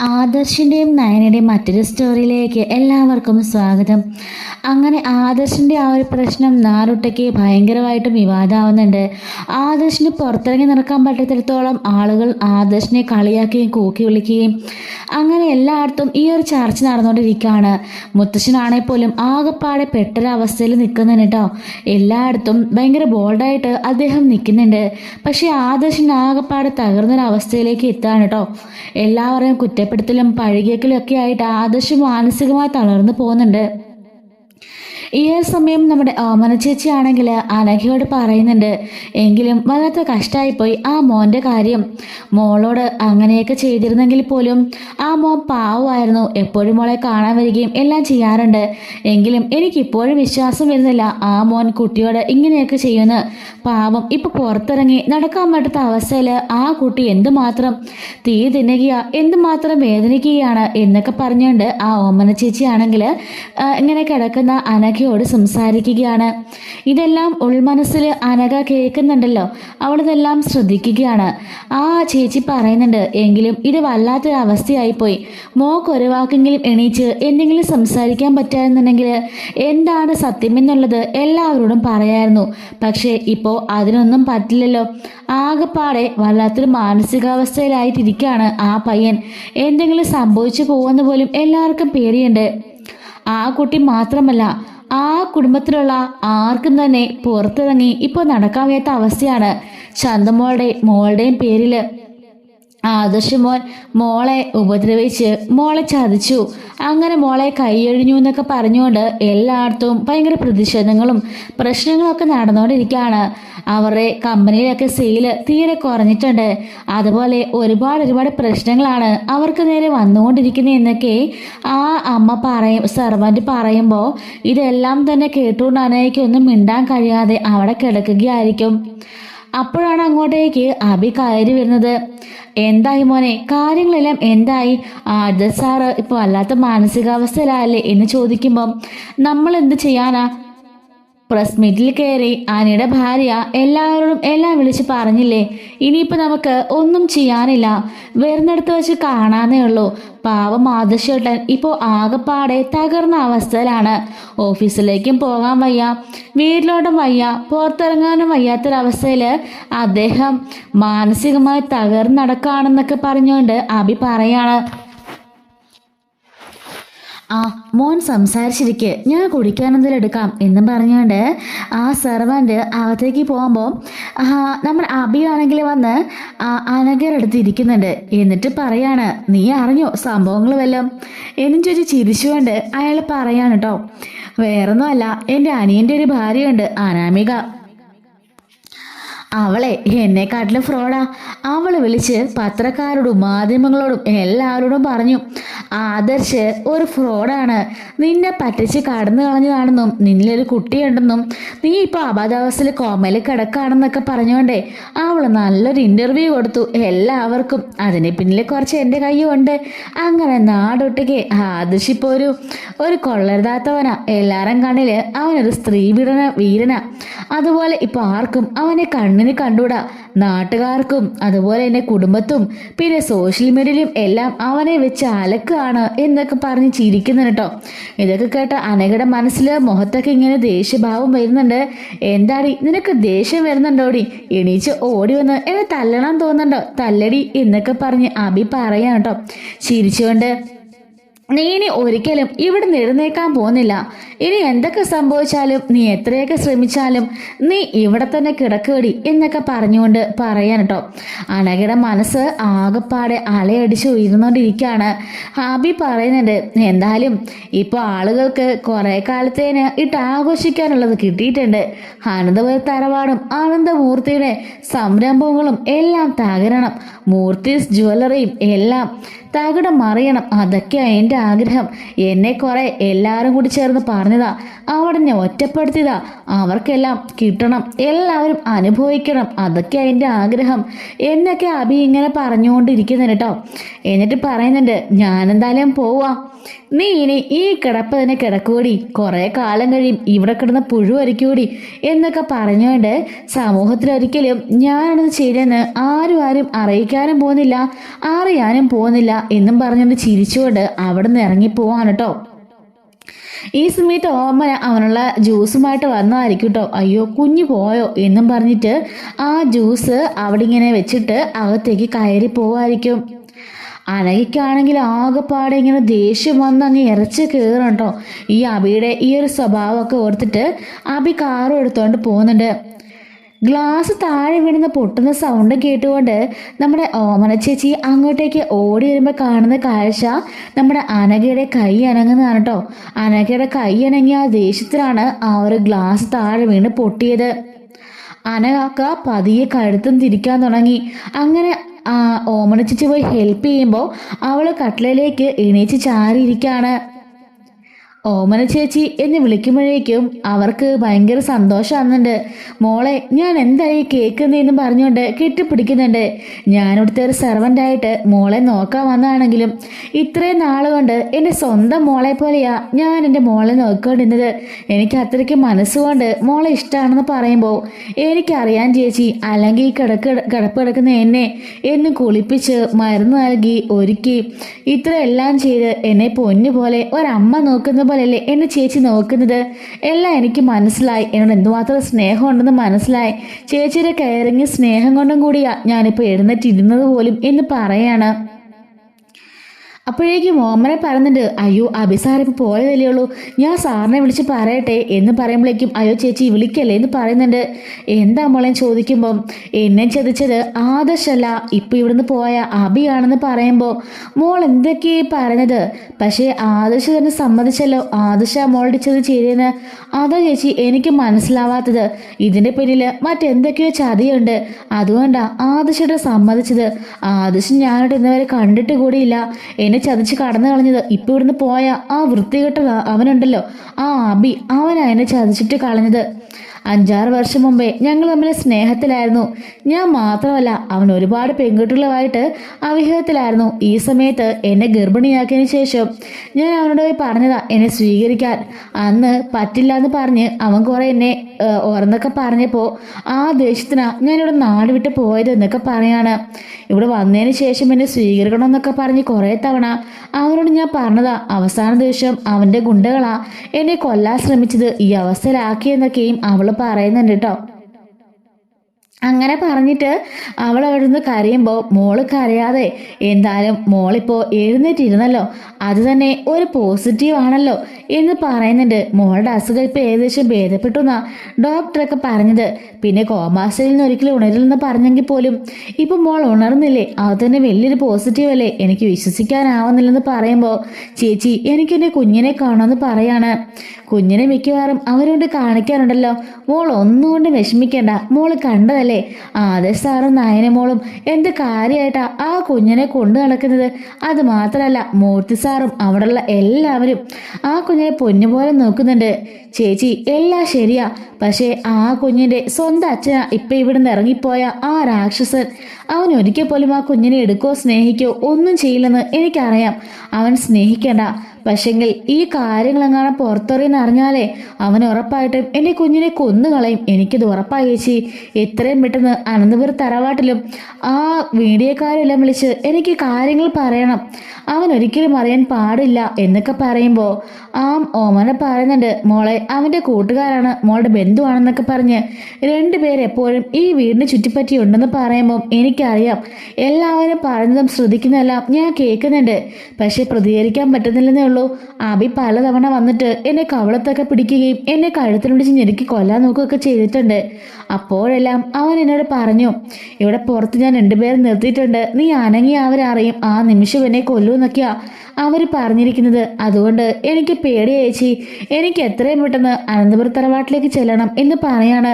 ആദർശിന്റെയും നയനയുടെയും മറ്റൊരു സ്റ്റോറിയിലേക്ക് എല്ലാവർക്കും സ്വാഗതം. അങ്ങനെ ആദർശിന്റെ ആ ഒരു പ്രശ്നം നാറുട്ടയ്ക്ക് ഭയങ്കരമായിട്ടും വിവാദമാവുന്നുണ്ട്. ആദർശിന് പുറത്തിറങ്ങി നടക്കാൻ പറ്റാത്തിടത്തോളം ആളുകൾ ആദർശിനെ കളിയാക്കുകയും കൂക്കി വിളിക്കുകയും അങ്ങനെ എല്ലായിടത്തും ഈ ഒരു ചർച്ച നടന്നുകൊണ്ടിരിക്കുകയാണ്. മുത്തശ്ശനാണെ പോലും ആകെപ്പാടെ പെട്ടൊരവസ്ഥയിൽ നിൽക്കുന്നുണ്ട് കേട്ടോ. എല്ലായിടത്തും ഭയങ്കര ബോൾഡായിട്ട് അദ്ദേഹം നിൽക്കുന്നുണ്ട്. പക്ഷേ ആദർശിന് ആകെപ്പാടെ തകർന്നൊരവസ്ഥയിലേക്ക് എത്താണ് കേട്ടോ. എല്ലാവരെയും കുറ്റപ്പെടുത്തലും പഴകിയക്കലും ഒക്കെ ആയിട്ട് ആദർശ് മാനസികമായി തളർന്നു പോകുന്നുണ്ട്. ഈ ഒരു സമയം നമ്മുടെ ഓമന ചേച്ചി ആണെങ്കിൽ അനഘയോട് പറയുന്നുണ്ട് എങ്കിലും വല്ലാത്ത കഷ്ടമായിപ്പോയി ആ മോന്റെ കാര്യം മോളോട് അങ്ങനെയൊക്കെ ചെയ്തിരുന്നെങ്കിൽ പോലും ആ മോൻ പാവമായിരുന്നു. എപ്പോഴും മോളെ കാണാൻ വരികയും എല്ലാം ചെയ്യാറുണ്ട്. എങ്കിലും എനിക്കിപ്പോഴും വിശ്വാസം വരുന്നില്ല. ആ മോൻ കുട്ടിയോട് ഇങ്ങനെയൊക്കെ ചെയ്യുമെന്ന് പാവം ഇപ്പം പുറത്തിറങ്ങി നടക്കാൻ പറ്റാത്ത അവസ്ഥയിൽ ആ കുട്ടി എന്തുമാത്രം തീ തിന്നുകയാ എന്തുമാത്രം വേദനിക്കുകയാണ് എന്നൊക്കെ പറഞ്ഞുകൊണ്ട് ആ ഓമന ചേച്ചിയാണെങ്കിൽ ഇങ്ങനെ കിടക്കുന്ന അനഘയോട് സംസാരിക്കുകയാണ്. ഇതെല്ലാം ഉൾമനസ്സിൽ അനഘ കേൾക്കുന്നുണ്ടല്ലോ. അവളിതെല്ലാം ശ്രദ്ധിക്കുകയാണ്. ആ ചേച്ചി പറയുന്നുണ്ട് എങ്കിലും ഇത് വല്ലാത്തൊരു അവസ്ഥയായിപ്പോയി മോക്ക് ഒരു വാക്കെങ്കിലും എണീച്ച് എന്തെങ്കിലും സംസാരിക്കാൻ പറ്റാമെന്നുണ്ടെങ്കിൽ എന്താണ് സത്യമെന്നുള്ളത് എല്ലാവരോടും പറയായിരുന്നു. പക്ഷേ ഇപ്പോൾ അതിനൊന്നും പറ്റില്ലല്ലോ. ആകെപ്പാടെ വല്ലാത്തൊരു മാനസികാവസ്ഥയിലായിട്ടിരിക്കുകയാണ് ആ പയ്യൻ. എന്തെങ്കിലും സംഭവിച്ചു പോകുമെന്ന് പോലും എല്ലാവർക്കും പേടിയുണ്ട്. ആ കുട്ടി മാത്രമല്ല ആ കുടുംബത്തിലുള്ള ആർക്കും തന്നെ പുറത്തിറങ്ങി ഇപ്പോൾ നടക്കാൻ വയ്യാത്ത അവസ്ഥയാണ് ചന്തമോളുടെ മോളുടെയും പേരിൽ ആദർശ് മോൻ മോളെ ഉപദ്രവിച്ച് മോളെ ചതിച്ചു. അങ്ങനെ മോളെ കൈയൊഴിഞ്ഞു എന്നൊക്കെ പറഞ്ഞുകൊണ്ട് എല്ലായിടത്തും ഭയങ്കര പ്രതിഷേധങ്ങളും പ്രശ്നങ്ങളൊക്കെ നടന്നുകൊണ്ടിരിക്കുകയാണ്. അവരുടെ കമ്പനിയിലൊക്കെ സെയിൽ തീരെ കുറഞ്ഞിട്ടുണ്ട്. അതുപോലെ ഒരുപാട് ഒരുപാട് പ്രശ്നങ്ങളാണ് അവർക്ക് നേരെ വന്നുകൊണ്ടിരിക്കുന്നത് എന്നൊക്കെ ആ അമ്മ പറയും സെർവന്റ് പറയുമ്പോൾ ഇതെല്ലാം തന്നെ കേട്ടുകൊണ്ടാണ് എനിക്കൊന്നും മിണ്ടാൻ കഴിയാതെ അവിടെ കിടക്കുകയായിരിക്കും. അപ്പോഴാണ് അങ്ങോട്ടേക്ക് അബി കയറി വരുന്നത്. എന്തായി മോനെ? കാര്യങ്ങളെല്ലാം എന്തായി? ആദ്യ സാറ് ഇപ്പോൾ വല്ലാത്ത മാനസികാവസ്ഥയിലല്ലേ എന്ന് ചോദിക്കുമ്പം നമ്മൾ എന്ത് ചെയ്യാനാ? പ്രസ് മീറ്റിൽ കയറി ആനയുടെ ഭാര്യ എല്ലാവരോടും എല്ലാം വിളിച്ച് പറഞ്ഞില്ലേ ഇനിയിപ്പോൾ നമുക്ക് ഒന്നും ചെയ്യാനില്ല. വരുന്നിടത്ത് വെച്ച് കാണാനേ ഉള്ളൂ. പാവം ആദർശേട്ടൻ ഇപ്പോൾ ആകെപ്പാടെ തകർന്ന അവസ്ഥയിലാണ്. ഓഫീസിലേക്കും പോകാൻ വയ്യ വീട്ടിലോട്ടും വയ്യ പുറത്തിറങ്ങാനും വയ്യാത്തൊരവസ്ഥയിൽ അദ്ദേഹം മാനസികമായി തകർന്നടക്കാണെന്നൊക്കെ പറഞ്ഞുകൊണ്ട് അഭി പറയാണ്. ആ മോൻ സംസാരിച്ചിരിക്കെ. ഞാൻ കുടിക്കാൻ എന്തെങ്കിലും എടുക്കാം എന്നും പറഞ്ഞുകൊണ്ട് ആ സെർവന്റ് അകത്തേക്ക് പോകുമ്പോൾ നമ്മുടെ അബിയാണെങ്കിൽ വന്ന് അനകരടുത്ത് ഇരിക്കുന്നുണ്ട്. എന്നിട്ട് പറയാണ് നീ അറിഞ്ഞോ സംഭവങ്ങൾ വല്ലതും എന്നും ചോദിച്ച് ചിരിച്ചുകൊണ്ട് അയാൾ പറയാണ് കേട്ടോ വേറൊന്നുമല്ല എന്റെ അനിയന്റെ ഒരു ഭാര്യയുണ്ട് അനാമിക. അവളെ എന്നെക്കാട്ടിലും ഫ്രോഡാ അവൾ വിളിച്ച് പത്രക്കാരോടും മാധ്യമങ്ങളോടും എല്ലാവരോടും പറഞ്ഞു ആദർശ് ഒരു ഫ്രോഡാണ് നിന്നെ പറ്റിച്ച് കടന്നു കളഞ്ഞതാണെന്നും നിന്നിലൊരു കുട്ടിയുണ്ടെന്നും നീ ഇപ്പോൾ അബാധാവസ്ഥയിൽ കോമയിൽ കിടക്കാണെന്നൊക്കെ പറഞ്ഞുകൊണ്ടേ അവൾ നല്ലൊരു ഇന്റർവ്യൂ കൊടുത്തു എല്ലാവർക്കും. അതിന് പിന്നിൽ കുറച്ച് എന്റെ കയ്യുണ്ട് അങ്ങനെ നാടൊട്ടിക്ക് ആദർശ് ഇപ്പോൾ ഒരു ഒരു കൊള്ളരുതാത്തവനാ. എല്ലാവരും കണ്ണിൽ അവനൊരു സ്ത്രീ വീരന വീരനാ. അതുപോലെ ഇപ്പോൾ ആർക്കും അവനെ കണ്ണിന് കണ്ടൂടാ. നാട്ടുകാർക്കും അതുപോലെ തന്നെ കുടുംബത്തും പിന്നെ സോഷ്യൽ മീഡിയയിലും എല്ലാം അവനെ വെച്ച് അലക്കാണ് എന്നൊക്കെ പറഞ്ഞ് ചിരിക്കുന്നു കേട്ടോ ഇതൊക്കെ കേട്ട അനഘയുടെ മനസ്സിൽ മുഖത്തൊക്കെ ഇങ്ങനെ ദേഷ്യഭാവം വരുന്നുണ്ട്. എന്താടി നിനക്ക് ദേഷ്യം വരുന്നുണ്ടോടി? എണീച്ച് ഓടി വന്ന് എന്നെ തല്ലണം തോന്നുന്നുണ്ടോ? തല്ലടി എന്നൊക്കെ പറഞ്ഞ് അബി പറയാം കേട്ടോ ചിരിച്ചുകൊണ്ട് നീ ഇനി ഒരിക്കലും ഇവിടെ എഴുന്നേക്കാൻ പോകുന്നില്ല. ഇനി എന്തൊക്കെ സംഭവിച്ചാലും നീ എത്രയൊക്കെ ശ്രമിച്ചാലും നീ ഇവിടെ തന്നെ കിടക്കേടി എന്നൊക്കെ പറഞ്ഞുകൊണ്ട് പറയാൻ കേട്ടോ അനഘയുടെ മനസ്സ് ആകെപ്പാടെ അലയടിച്ച് ഉയർന്നുകൊണ്ടിരിക്കുകയാണ്. ഹാബി പറയുന്നുണ്ട് എന്തായാലും ഇപ്പോൾ ആളുകൾക്ക് കുറേ കാലത്തേന് ഇട്ട് ആഘോഷിക്കാനുള്ളത് കിട്ടിയിട്ടുണ്ട്. അനന്തപുര തറവാടും ആനന്ദമൂർത്തിയുടെ സംരംഭങ്ങളും എല്ലാം തകരണം. മൂർത്തീസ് ജ്വല്ലറിയും എല്ലാം തകിടം മറിയണം. അതൊക്കെയാ എന്റെ ആഗ്രഹം. എന്നെ കുറെ എല്ലാവരും കൂടി ചേർന്ന് പറഞ്ഞതാ. അവിടെ ഞാൻ ഒറ്റപ്പെടുത്തിയതാ. അവർക്കെല്ലാം കിട്ടണം. എല്ലാവരും അനുഭവിക്കണം. അതൊക്കെയാ എന്റെ ആഗ്രഹം. എന്നൊക്കെ അഭി ഇങ്ങനെ പറഞ്ഞുകൊണ്ടിരിക്കുന്നു കേട്ടോ. എന്നിട്ട് പറയുന്നുണ്ട് ഞാനെന്തായാലും പോവാം. നീ ഇനി ഈ കിടപ്പ് തന്നെ കിടക്കൂടി. കുറേ കാലം കഴിയും. ഇവിടെ കിടന്ന് പുഴുവരിക്കൂടി എന്നൊക്കെ പറഞ്ഞുകൊണ്ട് സമൂഹത്തിൽ ഒരിക്കലും ഞാനത് ചെയ്തെന്ന് ആരും ആരും അറിയിക്കാനും പോകുന്നില്ല. അറിയാനും പോകുന്നില്ല എന്നും പറഞ്ഞുകൊണ്ട് ചിരിച്ചുകൊണ്ട് അവിടെ നിന്ന് ഇറങ്ങിപ്പോവാണ് കേട്ടോ. ഈ സമയത്ത് ഓമന അവനുള്ള ജ്യൂസുമായിട്ട് വന്നതായിരിക്കും കേട്ടോ. അയ്യോ കുഞ്ഞു പോയോ എന്നും പറഞ്ഞിട്ട് ആ ജ്യൂസ് അവിടെ ഇങ്ങനെ വെച്ചിട്ട് അകത്തേക്ക് കയറി പോവായിരിക്കും. അനഘയ്ക്കാണെങ്കിൽ ആകെപ്പാടെ ഇങ്ങനെ ദേഷ്യം വന്ന് അങ്ങ് ഇറച്ച് കയറും കേട്ടോ. ഈ അബിയുടെ ഈ ഒരു സ്വഭാവമൊക്കെ ഓർത്തിട്ട് അബി കാറും എടുത്തുകൊണ്ട് പോകുന്നുണ്ട്. ഗ്ലാസ് താഴെ വീണെന്ന് പൊട്ടുന്ന സൗണ്ട് കേട്ടുകൊണ്ട് നമ്മുടെ ഓമന ചേച്ചി അങ്ങോട്ടേക്ക് ഓടി വരുമ്പോൾ കാണുന്ന കാഴ്ച നമ്മുടെ അനഘയുടെ കൈ അനങ്ങുന്നതാണ് കേട്ടോ. അനഘയുടെ കൈ അനങ്ങിയ ആ ദേഷ്യത്തിലാണ് ആ ഒരു ഗ്ലാസ് താഴെ വീണ് പൊട്ടിയത്. അനകാക്ക പതിയെ കഴുത്തും തിരിക്കാൻ തുടങ്ങി. അങ്ങനെ ഓമന ചേച്ചി പോയി ഹെൽപ്പ് ചെയ്യുമ്പോൾ അവൾ കട്ടിലേക്ക് എണീച്ച് ചാരിയിരിക്കുകയാണ് ഓമന ചേച്ചി എന്നെ വിളിക്കുമ്പോഴേക്കും അവർക്ക് ഭയങ്കര സന്തോഷമാകുന്നുണ്ട് മോളെ ഞാൻ എന്തായി കേൾക്കുന്നതെന്ന് പറഞ്ഞുകൊണ്ട് കെട്ടിപ്പിടിക്കുന്നുണ്ട്. ഞാനിവിടുത്തെ ഒരു സെർവന്റായിട്ട് മോളെ നോക്കാൻ വന്നതാണെങ്കിലും ഇത്രയും നാളുകൊണ്ട് കൊണ്ട് എന്റെ സ്വന്തം മോളെ പോലെയാ ഞാൻ എന്റെ മോളെ നോക്കിക്കൊണ്ടിരുന്നത്. എനിക്ക് അത്രയ്ക്ക് മനസ്സുകൊണ്ട് മോളെ ഇഷ്ടമാണെന്ന് പറയുമ്പോൾ എനിക്കറിയാൻ ചേച്ചി അല്ലെങ്കിൽ കിടക്ക് കിടപ്പ് കിടക്കുന്ന എന്നെ എന്നും കുളിപ്പിച്ച് മരുന്ന് നൽകി ഒരുക്കി. ഇത്രയെല്ലാം ചെയ്ത് എന്നെ പൊന്നുപോലെ ഒരമ്മ നോക്കുന്ന പോലെയല്ലേ എന്നെ ചേച്ചി നോക്കുന്നത്? എല്ലാം എനിക്ക് മനസ്സിലായി. എന്നോട് എന്തുമാത്രം സ്നേഹമുണ്ടെന്ന് മനസ്സിലായി. ചേച്ചിയുടെ കയറിങ്ങി സ്നേഹം കൊണ്ടും കൂടിയാ ഞാനിപ്പോൾ എഴുന്നേറ്റിരുന്നത് പോലും എന്ന് പറയാണ്. അപ്പോഴേക്കും ഓമനെ പറയുന്നുണ്ട് അയ്യോ അഭിസാരം പോയതല്ലേ ഉള്ളൂ. ഞാൻ സാറിനെ വിളിച്ച് പറയട്ടെ എന്ന് പറയുമ്പോഴേക്കും അയ്യോ ചേച്ചി വിളിക്കല്ലേ എന്ന് പറയുന്നുണ്ട്. എന്താ മോളെ? ചോദിക്കുമ്പം എന്നെ ചതിച്ചത് ആദർശല്ല. ഇപ്പം ഇവിടുന്ന് പോയ അഭിയാണെന്ന് പറയുമ്പോൾ മോൾ എന്തൊക്കെയാ പറഞ്ഞത് പക്ഷേ ആദർശ തന്നെ സമ്മതിച്ചല്ലോ. ആദർശ മോളുടെ ചതി ചെയ്തെന്ന് അതാ ചേച്ചി എനിക്ക് മനസ്സിലാവാത്തത്. ഇതിന്റെ പിന്നിൽ മറ്റെന്തൊക്കെയോ ചതിയുണ്ട്. അതുകൊണ്ടാണ് ആദർശയുടെ സമ്മതിച്ചത്. ആദർശം ഞാനിട്ട് ഇന്നുവരെ കണ്ടിട്ട് കൂടിയില്ല. എന്നെ ചതിച്ച് കടന്നു കളഞ്ഞത് ഇപ്പൊ ഇവിടുന്ന് പോയ ആ വൃത്തികെട്ട അവനുണ്ടല്ലോ. ആ അബി അവനാ എന്നെ ചതിച്ചിട്ട് കളഞ്ഞത്. അഞ്ചാറ് വർഷം മുമ്പേ ഞങ്ങൾ തമ്മിൽ സ്നേഹത്തിലായിരുന്നു. ഞാൻ മാത്രമല്ല അവൻ ഒരുപാട് പെൺകുട്ടികളുമായിട്ട് അവിഹിതത്തിലായിരുന്നു. ഈ സമയത്ത് എന്നെ ഗർഭിണിയാക്കിയതിന് ശേഷം ഞാൻ അവനോട് പോയി പറഞ്ഞതാ എന്നെ സ്വീകരിക്കാൻ. അന്ന് പറ്റില്ല എന്ന് പറഞ്ഞ് അവൻ കുറെ എന്നെ ഓർന്നൊക്കെ പറഞ്ഞപ്പോൾ ആ ദേഷ്യത്തിനാ ഞാനിവിടെ നാട് വിട്ട് പോയത് എന്നൊക്കെ പറയാണ്. ഇവിടെ വന്നതിന് ശേഷം എന്നെ സ്വീകരിക്കണം എന്നൊക്കെ പറഞ്ഞ് കുറേ തവണ അവനോട് ഞാൻ പറഞ്ഞതാ അവസാന ദിവസം അവന്റെ ഗുണ്ടകളാ എന്നെ കൊല്ലാൻ ശ്രമിച്ചത് ഈ അവസ്ഥയിലാക്കിയെന്നൊക്കെയും അവൾ പറയുന്നുണ്ട് കേട്ടോ അങ്ങനെ പറഞ്ഞിട്ട് അവൾ അവിടെ നിന്ന് കരയുമ്പോൾ മോൾ കരയാതെ എന്തായാലും മോളിപ്പോൾ എഴുന്നേറ്റിരുന്നല്ലോ അത് തന്നെ ഒരു പോസിറ്റീവ് ആണല്ലോ എന്ന് പറയുന്നുണ്ട്. മോളുടെ അസുഖം ഇപ്പോൾ ഏകദേശം ഭേദപ്പെട്ടു എന്നാ ഡോക്ടറൊക്കെ പറഞ്ഞത്. പിന്നെ കോമാസയിൽ നിന്ന് ഒരിക്കലും ഉണരില്ലെന്ന് പറഞ്ഞെങ്കിൽ പോലും ഇപ്പം മോൾ ഉണർന്നില്ലേ അത് തന്നെ വലിയൊരു പോസിറ്റീവ് അല്ലേ? എനിക്ക് വിശ്വസിക്കാനാവുന്നില്ലെന്ന് പറയുമ്പോൾ ചേച്ചി എനിക്കെന്റെ കുഞ്ഞിനെ കാണുമെന്ന് പറയാണ്. കുഞ്ഞിനെ മിക്കവാറും അവരോട് കാണിക്കാറുണ്ടല്ലോ. മോൾ ഒന്നുകൊണ്ട് വിഷമിക്കേണ്ട. മോൾ കണ്ടതല്ലേ ആദർശ് സാറും നയനമോളും എന്ത് കാര്യമായിട്ടാ ആ കുഞ്ഞിനെ കൊണ്ടു നടക്കുന്നത്? അത് മാത്രമല്ല മൂർത്തി സാറും അവിടെയുള്ള എല്ലാവരും ആ കുഞ്ഞിനെ പൊന്നുപോലെ നോക്കുന്നുണ്ട്. ചേച്ചി എല്ലാം ശരിയാ. പക്ഷേ ആ കുഞ്ഞിന്റെ സ്വന്തം അച്ഛനാ ഇപ്പൊ ഇവിടുന്ന് ഇറങ്ങിപ്പോയ ആ രാക്ഷസൻ. അവൻ ഒരിക്കൽ പോലും ആ കുഞ്ഞിനെ എടുക്കോ സ്നേഹിക്കോ ഒന്നും ചെയ്യില്ലെന്ന് എനിക്കറിയാം. അവൻ സ്നേഹിക്കണ്ട. പക്ഷെങ്കിൽ ഈ കാര്യങ്ങളെങ്ങാനും പുറത്തറിയെന്ന് അറിഞ്ഞാലേ അവൻ ഉറപ്പായിട്ടും എന്റെ കുഞ്ഞിനെ കൊന്നുകളയും എനിക്കിത് ഉറപ്പായി ചേച്ചി. എത്രയും പെട്ടെന്ന് അനന്തപുരം തറവാട്ടിലും ആ വീഡിയോക്കാരെല്ലാം വിളിച്ച് എനിക്ക് കാര്യങ്ങൾ പറയണം. അവൻ ഒരിക്കലും അറിയാൻ പാടില്ല എന്നൊക്കെ പറയുമ്പോൾ ആ ഓമന പറയുന്നുണ്ട് മോളെ അവന്റെ കൂട്ടുകാരാണ് മോളുടെ ബന്ധുവാണെന്നൊക്കെ പറഞ്ഞ് രണ്ടുപേരെപ്പോഴും ഈ വീടിന് ചുറ്റിപ്പറ്റി ഉണ്ടെന്ന് പറയുമ്പോൾ എനിക്കറിയാം. എല്ലാവരും പറയുന്നതും ശ്രദ്ധിക്കുന്നതെല്ലാം ഞാൻ കേൾക്കുന്നുണ്ട്. പക്ഷെ പ്രതികരിക്കാൻ പറ്റുന്നില്ലെന്നേ ഉള്ളൂ. അബി പലതവണ വന്നിട്ട് എന്നെ കവളത്തൊക്കെ പിടിക്കുകയും എന്നെ കഴുത്തിൽ പിടിച്ച് ഞെരുക്കി കൊല്ലാൻ നോക്കുകയൊക്കെ ചെയ്തിട്ടുണ്ട്. അപ്പോഴെല്ലാം അവൻ എന്നോട് പറഞ്ഞു ഇവിടെ പുറത്ത് ഞാൻ രണ്ടുപേരെ നിർത്തിയിട്ടുണ്ട്. നീ അനങ്ങി അവരറിയും ആ നിമിഷം എന്നെ കൊല്ലൂന്നൊക്കെയാ അവർ പറഞ്ഞിരിക്കുന്നത്. അതുകൊണ്ട് എനിക്ക് പേടിയേച്ചി എനിക്ക് എത്രയും പെട്ടെന്ന് അനന്തപുര തറവാട്ടിലേക്ക് ചെല്ലണം എന്ന് പറയാണ്.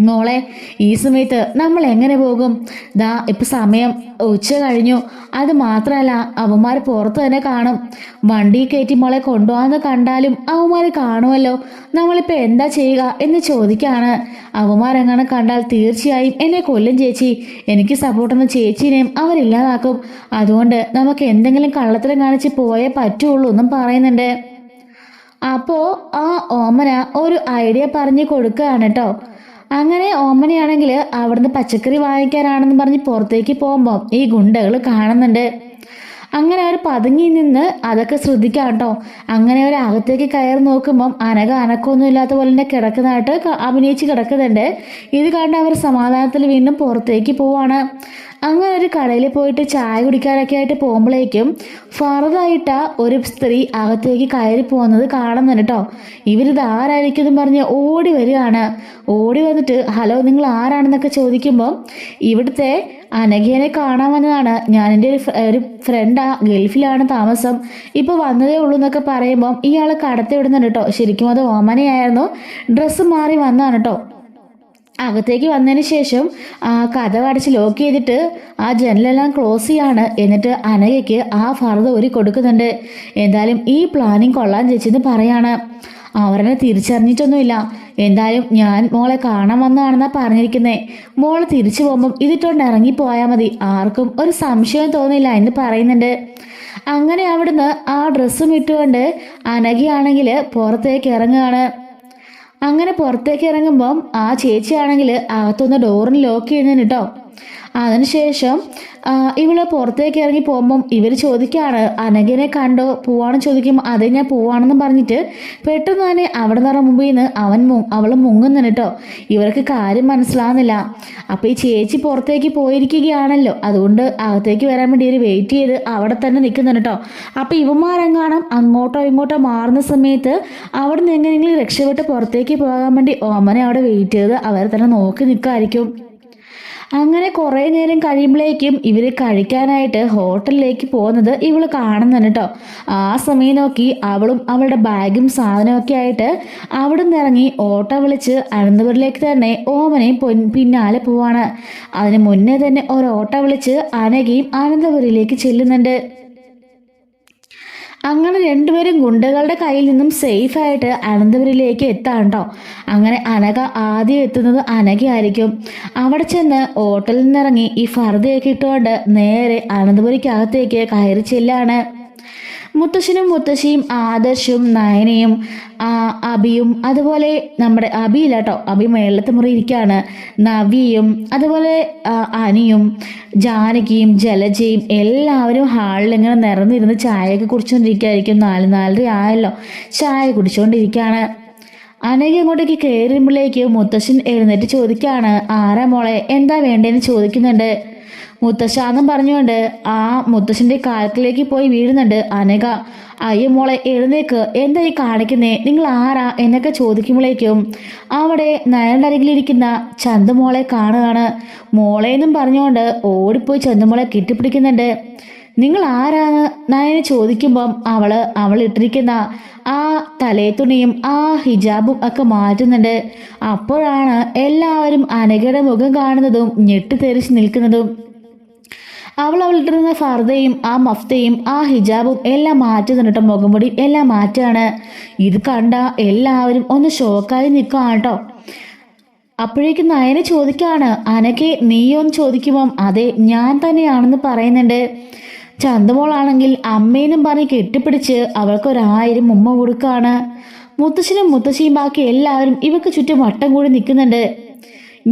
മോളെ ഈ സമയത്ത് നമ്മൾ എങ്ങനെ പോകും? ദാ ഇപ്പൊ സമയം ഉച്ച കഴിഞ്ഞു. അത് മാത്രമല്ല അവന്മാർ പുറത്ത് തന്നെ കാണും. വണ്ടി കയറ്റി മോളെ കൊണ്ടുപോകാന്ന് കണ്ടാലും അവന്മാർ കാണുമല്ലോ. നമ്മളിപ്പോൾ എന്താ ചെയ്യുക എന്ന് ചോദിക്കാണ്. അവന്മാരെങ്ങനെ കണ്ടാൽ തീർച്ചയായും എന്നെ കൊല്ലും ചേച്ചി. എനിക്ക് സപ്പോർട്ടുന്ന ചേച്ചീനെയും അവരില്ലാതാക്കും അതുകൊണ്ട് നമുക്ക് എന്തെങ്കിലും കള്ളത്തരം കാണിച്ച് പോയേ പറ്റുള്ളൂ എന്നും പറയുന്നുണ്ട്. അപ്പോൾ ആ ഓമന ഒരു ഐഡിയ പറഞ്ഞു കൊടുക്കുകയാണ് കേട്ടോ. അങ്ങനെ ഓമനയാണെങ്കിൽ അവിടുന്ന് പച്ചക്കറി വാങ്ങിക്കാനാണെന്ന് പറഞ്ഞ് പുറത്തേക്ക് പോകുമ്പോൾ ഈ ഗുണ്ടകൾ കാണുന്നുണ്ട്. അങ്ങനെ അവർ പതുങ്ങി നിന്ന് അതൊക്കെ ശ്രദ്ധിക്കാം കേട്ടോ അങ്ങനെ അവർ അകത്തേക്ക് കയറി നോക്കുമ്പം അനക അനക്കൊന്നും ഇല്ലാത്ത പോലെ തന്നെ കിടക്കുന്നതായിട്ട് അഭിനയിച്ച് കിടക്കുന്നുണ്ട്. ഇത് കണ്ട് അവർ സമാധാനത്തിൽ വീണ്ടും പുറത്തേക്ക് പോവാണ്. അങ്ങനെ ഒരു കടയിൽ പോയിട്ട് ചായ കുടിക്കാനൊക്കെ ആയിട്ട് പോകുമ്പോഴേക്കും ഫറുതായിട്ട ഒരു സ്ത്രീ അകത്തേക്ക് കയറി പോകുന്നത് കാണുന്നുണ്ട് കേട്ടോ ഇവരിത് ആരായിരിക്കും എന്ന് പറഞ്ഞ് ഓടി വരികയാണ്. ഓടി വന്നിട്ട് ഹലോ നിങ്ങൾ ആരാണെന്നൊക്കെ ചോദിക്കുമ്പോൾ ഇവിടുത്തെ അനഘേനെ കാണാൻ വന്നതാണ്. ഞാൻ എന്റെ ഒരു ഒരു ഫ്രണ്ടാ ഗൾഫിലാണ് താമസം. ഇപ്പോൾ വന്നതേ ഉള്ളൂ എന്നൊക്കെ പറയുമ്പം ഇയാൾ കടത്തി വിടുന്നുണ്ട് കേട്ടോ ശരിക്കും അത് ഓമനയായിരുന്നു. ഡ്രസ്സ് മാറി വന്നതാണ് കേട്ടോ അകത്തേക്ക് വന്നതിന് ശേഷം കഥ അടച്ച് ലോക്ക് ചെയ്തിട്ട് ആ ജനലെല്ലാം ക്ലോസ് ചെയ്യാണ്. എന്നിട്ട് അനഘയ്ക്ക് ആ ഫർദ ഒരു കൊടുക്കുന്നുണ്ട്. എന്തായാലും ഈ പ്ലാനിങ് കൊള്ളാൻ ചേച്ചിന്ന് പറയാണ്. അവരനെ തിരിച്ചറിഞ്ഞിട്ടൊന്നുമില്ല. എന്തായാലും ഞാൻ മോളെ കാണാൻ വന്നതാണെന്നാ പറഞ്ഞിരിക്കുന്നേ. മോളെ തിരിച്ചു പോകുമ്പം ഇതിട്ടോണ്ട് ഇറങ്ങിപ്പോയാൽ മതി. ആർക്കും ഒരു സംശയം തോന്നില്ല എന്ന് പറയുന്നുണ്ട്. അങ്ങനെ അവിടുന്ന് ആ ഡ്രസ്സും ഇട്ടുകൊണ്ട് അനഘയാണെങ്കിൽ പുറത്തേക്ക് ഇറങ്ങുകയാണ്. അങ്ങനെ പുറത്തേക്ക് ഇറങ്ങുമ്പം ആ ചേച്ചിയാണെങ്കിൽ അകത്തുനിന്ന് ഡോറിന് ലോക്ക് ചെയ്യുന്നതിന് കേട്ടോ അതിനുശേഷം ഇവൾ പുറത്തേക്ക് ഇറങ്ങി പോകുമ്പം ഇവർ ചോദിക്കുകയാണ് അനകിനെ കണ്ടോ പോവാണെന്ന് ചോദിക്കുമ്പോൾ അതെ ഞാൻ പോവാണെന്ന് പറഞ്ഞിട്ട് പെട്ടെന്ന് തന്നെ അവിടെ നിന്ന് മുമ്പിൽ നിന്ന് അവൻ അവൾ മുങ്ങുന്നുണ്ട് കേട്ടോ ഇവർക്ക് കാര്യം മനസ്സിലാവുന്നില്ല. അപ്പോൾ ഈ ചേച്ചി പുറത്തേക്ക് പോയിരിക്കുകയാണല്ലോ. അതുകൊണ്ട് അകത്തേക്ക് വരാൻ വേണ്ടി ഇവർ വെയിറ്റ് ചെയ്ത് അവിടെ തന്നെ നിൽക്കുന്നുണ്ട് കേട്ടോ അപ്പോൾ ഇവന്മാരെങ്ങാനും അങ്ങോട്ടോ ഇങ്ങോട്ടോ മാറുന്ന സമയത്ത് അവിടെ നിന്ന് എങ്ങനെയെങ്കിലും രക്ഷപ്പെട്ട് പുറത്തേക്ക് പോകാൻ വേണ്ടി ഓമനെ അവിടെ വെയിറ്റ് ചെയ്ത് അവരെ തന്നെ നോക്കി നിൽക്കുമായിരിക്കും അങ്ങനെ കുറേ നേരം കഴിയുമ്പോഴേക്കും ഇവർ കഴിക്കാനായിട്ട് ഹോട്ടലിലേക്ക് പോകുന്നത് ഇവൾ കാണുന്നുണ്ട് കേട്ടോ ആ സമയം നോക്കി അവളും അവളുടെ ബാഗും സാധനമൊക്കെ ആയിട്ട് അവിടെ നിന്ന് ഇറങ്ങി ഓട്ടോ വിളിച്ച് അനന്തപുരിലേക്ക് തന്നെ ഓമനയും പൊൻ പിന്നാലെ പോവാണ്. അതിന് മുന്നേ തന്നെ ഒരു ഓട്ടോ വിളിച്ച് അനഘയും അനന്തപുരിയിലേക്ക് ചെല്ലുന്നുണ്ട്. അങ്ങനെ രണ്ടുപേരും ഗുണ്ടകളുടെ കയ്യിൽ നിന്നും സേഫായിട്ട് അനന്തപുരിയിലേക്ക് എത്താൻ കേട്ടോ അങ്ങനെ അനഘ ആദ്യം എത്തുന്നത് അനഘയായിരിക്കും. അവിടെ ചെന്ന് ഹോട്ടലിൽ നിന്നിറങ്ങി ഈ ഫർദയൊക്കെ ഇട്ടുകൊണ്ട് നേരെ അനന്തപുരിക്കകത്തേക്ക് കയറി ചെല്ലാണ്. മുത്തശ്ശനും മുത്തശ്ശിയും ആദർശും നയനയും അബിയും അതുപോലെ നമ്മുടെ അബിയില്ല കേട്ടോ അബി മേളത്തെ മുറി ഇരിക്കുകയാണ് നവിയും അതുപോലെ അനിയും ജാനകിയും ജലജയും എല്ലാവരും ഹാളിൽ ഇങ്ങനെ നിറഞ്ഞിരുന്ന് ചായയൊക്കെ കുടിച്ചുകൊണ്ടിരിക്കുകയായിരിക്കും നാല് നാലര ആയല്ലോ. ചായ കുടിച്ചുകൊണ്ടിരിക്കുകയാണ് അനഘ അങ്ങോട്ടേക്ക് കയറുമ്പോഴേക്ക് മുത്തശ്ശൻ എഴുന്നേറ്റ് ചോദിക്കുകയാണ് ആരാ മോളെ എന്താ വേണ്ടതെന്ന് ചോദിക്കുന്നുണ്ട്? മുത്തശ്ശാന്നും പറഞ്ഞുകൊണ്ട് ആ മുത്തശ്ശന്റെ കാലത്തിലേക്ക് പോയി വീഴുന്നുണ്ട് അനഘ അയ്യോ മോളെ എഴുന്നേക്ക്. എന്താ ഈ കാണിക്കുന്നേ? നിങ്ങൾ ആരാ? എന്നൊക്കെ ചോദിക്കുമ്പോഴേക്കും അവിടെ നയനരികിലിരിക്കുന്ന ചന്തുമോളെ കാണുകയാണ്. മോളെ എന്നും പറഞ്ഞുകൊണ്ട് ഓടിപ്പോയി ചന്തുമോളെ കെട്ടിപ്പിടിക്കുന്നുണ്ട്. നിങ്ങൾ ആരാണ് നയനെ ചോദിക്കുമ്പം അവൾ അവൾ ഇട്ടിരിക്കുന്ന ആ തലേത്തുണിയും ആ ഹിജാബും ഒക്കെ മാറ്റുന്നുണ്ട്. അപ്പോഴാണ് എല്ലാവരും അനഘയുടെ മുഖം കാണുന്നതും ഞെട്ടിത്തെറിച്ച് നിൽക്കുന്നതും അവൾ അവളിട്ടിരുന്ന ഫർദയും ആ മഫ്തയും ആ ഹിജാബും എല്ലാം മാറ്റി കേട്ടോ മുഖംപൊടിയും എല്ലാം മാറ്റാണ്. ഇത് കണ്ട എല്ലാവരും ഒന്ന് ഷോക്കായി നിൽക്കുകയാണ് കേട്ടോ അപ്പോഴേക്കും നയനെ ചോദിക്കാണ് അനക്കെ നീയോന്ന് ചോദിക്കുമ്പം അതെ ഞാൻ തന്നെയാണെന്ന് പറയുന്നുണ്ട്. ചന്തമോളാണെങ്കിൽ അമ്മേനും പറഞ്ഞ് കെട്ടിപ്പിടിച്ച് അവൾക്കൊരായിരം ഉമ്മ കൊടുക്കാണ് മുത്തശ്ശനും മുത്തശ്ശിയും ബാക്കി എല്ലാവരും ഇവക്ക് ചുറ്റും വട്ടം കൂടി നിൽക്കുന്നുണ്ട്.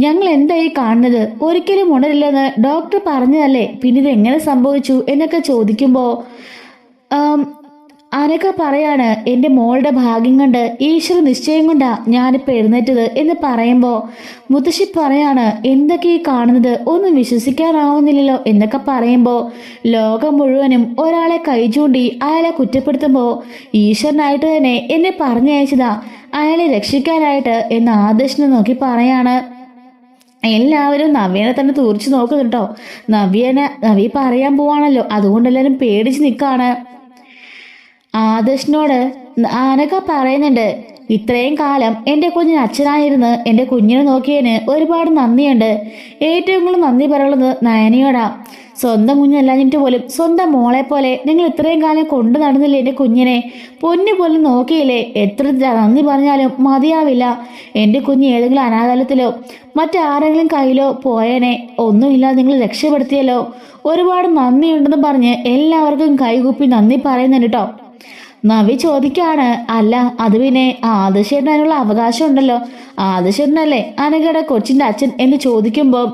ഞങ്ങൾ എന്തായി കാണുന്നത്? ഒരിക്കലും ഉണരില്ലെന്ന് ഡോക്ടർ പറഞ്ഞതല്ലേ? പിന്നെ ഇത് എങ്ങനെ സംഭവിച്ചു എന്നൊക്കെ ചോദിക്കുമ്പോൾ അനക്ക പറയാണ് എന്റെ മോളുടെ ഭാഗ്യം കൊണ്ട് ഈശ്വര നിശ്ചയം കൊണ്ടാ ഞാനിപ്പോൾ എഴുന്നേറ്റത് എന്ന് പറയുമ്പോൾ മുത്തശ്ശി പറയാണ് എന്തൊക്കെ ഈ കാണുന്നത്? ഒന്നും വിശ്വസിക്കാനാവുന്നില്ലല്ലോ എന്നൊക്കെ പറയുമ്പോൾ ലോകം മുഴുവനും ഒരാളെ കൈ ചൂണ്ടി അയാളെ കുറ്റപ്പെടുത്തുമ്പോൾ ഈശ്വരനായിട്ട് തന്നെ എന്നെ പറഞ്ഞയച്ചതാ. അയാളെ രക്ഷിക്കാനായിട്ട് എന്ന് ആദർശനെ നോക്കി പറയാണ്. എല്ലാവരും നവ്യനെ തന്നെ തൂർച്ചു നോക്കും കേട്ടോ. നവ്യനെ നവ്യ പറയാൻ പോവാണല്ലോ. അതുകൊണ്ട് എല്ലാവരും പേടിച്ച് നിൽക്കാണ് ആദർശിനോട് ആനക്ക പറയുന്നുണ്ട് ഇത്രയും കാലം എന്റെ കുഞ്ഞിന് അച്ഛനായിരുന്ന്. എന്റെ കുഞ്ഞിനെ നോക്കിയതിന് ഒരുപാട് നന്ദിയുണ്ട്. ഏറ്റവും കൂടുതൽ നന്ദി പറയുന്നത് നയനയോടാ. സ്വന്തം കുഞ്ഞല്ലാഞ്ഞിട്ട് പോലും സ്വന്തം മോളെ പോലെ നിങ്ങൾ ഇത്രയും കാലം കൊണ്ടു നടന്നില്ലേ എന്റെ കുഞ്ഞിനെ? പൊന്നു പോലും നോക്കിയില്ലേ? എത്ര നന്ദി പറഞ്ഞാലും മതിയാവില്ല. എന്റെ കുഞ്ഞ് ഏതെങ്കിലും അനാഥാലയത്തിലോ മറ്റാരെങ്കിലും കയ്യിലോ പോയേനെ. ഒന്നുമില്ല നിങ്ങൾ രക്ഷപ്പെടുത്തിയല്ലോ. ഒരുപാട് നന്ദിയുണ്ടെന്ന് പറഞ്ഞ് എല്ലാവർക്കും കൈകൂപ്പി നന്ദി പറയുന്നുണ്ട് കേട്ടോ. നവി ചോദിക്കാണ്. അല്ല അത് പിന്നെ ആദശേരനുള്ള അവകാശം ഉണ്ടല്ലോ ആദശേരനല്ലേ അനഘയുടെ കൊച്ചിന്റെ അച്ഛൻ എന്ന് ചോദിക്കുമ്പോൾ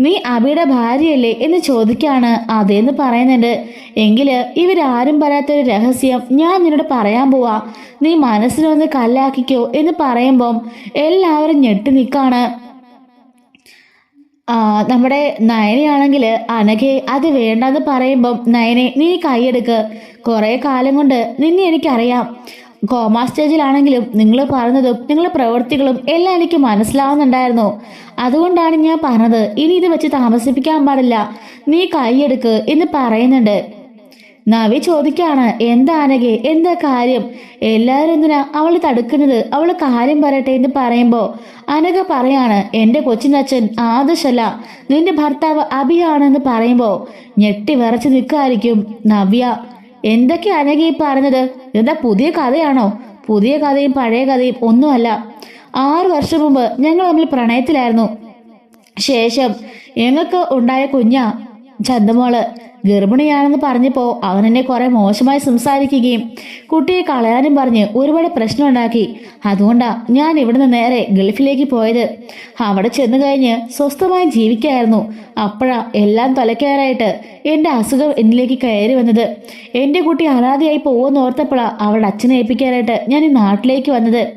നീ അബിയുടെ ഭാര്യയല്ലേ? എന്ന് ചോദിക്കാണ് അതേന്ന് പറയുന്നുണ്ട്. എങ്കിൽ ഇവരാരും പറയാത്തൊരു രഹസ്യം ഞാൻ നിന്നോട് പറയാൻ പോവാ. നീ മനസ്സിനൊന്ന് കല്ലാക്കിക്കോ എന്ന് പറയുമ്പം എല്ലാവരും ഞെട്ടി നിൽക്കാണ് നമ്മുടെ നയനയാണെങ്കിൽ അനഘെ അത് വേണ്ടെന്ന് പറയുമ്പം നയനെ നീ കൈയെടുക്ക്. കുറേ കാലം കൊണ്ട് നിന്നെ എനിക്കറിയാം. കോമാ സ്റ്റേജിലാണെങ്കിലും നിങ്ങൾ പറഞ്ഞതും നിങ്ങളുടെ പ്രവൃത്തികളും എല്ലാം എനിക്ക് മനസ്സിലാവുന്നുണ്ടായിരുന്നു. അതുകൊണ്ടാണ് ഞാൻ പറഞ്ഞത് ഇനി ഇത് വെച്ച് താമസിപ്പിക്കാൻ പാടില്ല. നീ കൈയെടുക്ക് എന്ന് പറയുന്നുണ്ട്. നവി ചോദിക്കാണ് എന്താണകെ എന്താ കാര്യം? എല്ലാവരും എന്തിനാ അവൾ തടുക്കുന്നത്? അവൾ കാര്യം പറയട്ടെ എന്ന് പറയുമ്പോ അനക പറയാണ് എന്റെ കൊച്ചിനച്ഛൻ ആദർശല്ല. നിന്റെ ഭർത്താവ് അഭിയാണെന്ന് പറയുമ്പോ ഞെട്ടി വിറച്ച് നിൽക്കായിരിക്കും നവ്യ. എന്തൊക്കെ അനക ഈ പറഞ്ഞത്? എന്താ പുതിയ കഥയാണോ? പുതിയ കഥയും പഴയ കഥയും ഒന്നുമല്ല. ആറു വർഷം മുമ്പ് ഞങ്ങൾ തമ്മിൽ പ്രണയത്തിലായിരുന്നു. ശേഷം ഞങ്ങൾക്ക് ഉണ്ടായ കുഞ്ഞ ചന്തമോൾ ഗർഭിണിയാണെന്ന് പറഞ്ഞപ്പോ അവൻ എന്നെ കുറെ മോശമായി സംസാരിക്കുകയും കുട്ടിയെ കളയാനും പറഞ്ഞ് ഒരുപാട് പ്രശ്നം ഉണ്ടാക്കി അതുകൊണ്ടാ ഞാൻ ഇവിടുന്ന് നേരെ ഗൾഫിലേക്ക് പോയത്. അവിടെ ചെന്നു കഴിഞ്ഞ് സ്വസ്ഥമായി ജീവിക്കായിരുന്നു. അപ്പോഴാ എല്ലാം തലക്കയറായിട്ട് എന്റെ അസുഖം എന്നിലേക്ക് കയറി വന്നത്. എന്റെ കുട്ടി അനാഥയായി പോകുമെന്ന് ഓർത്തപ്പോഴാ അവളുടെ അച്ഛനെ ഏൽപ്പിക്കാനായിട്ട് ഞാൻ ഈ നാട്ടിലേക്ക് വന്നത്.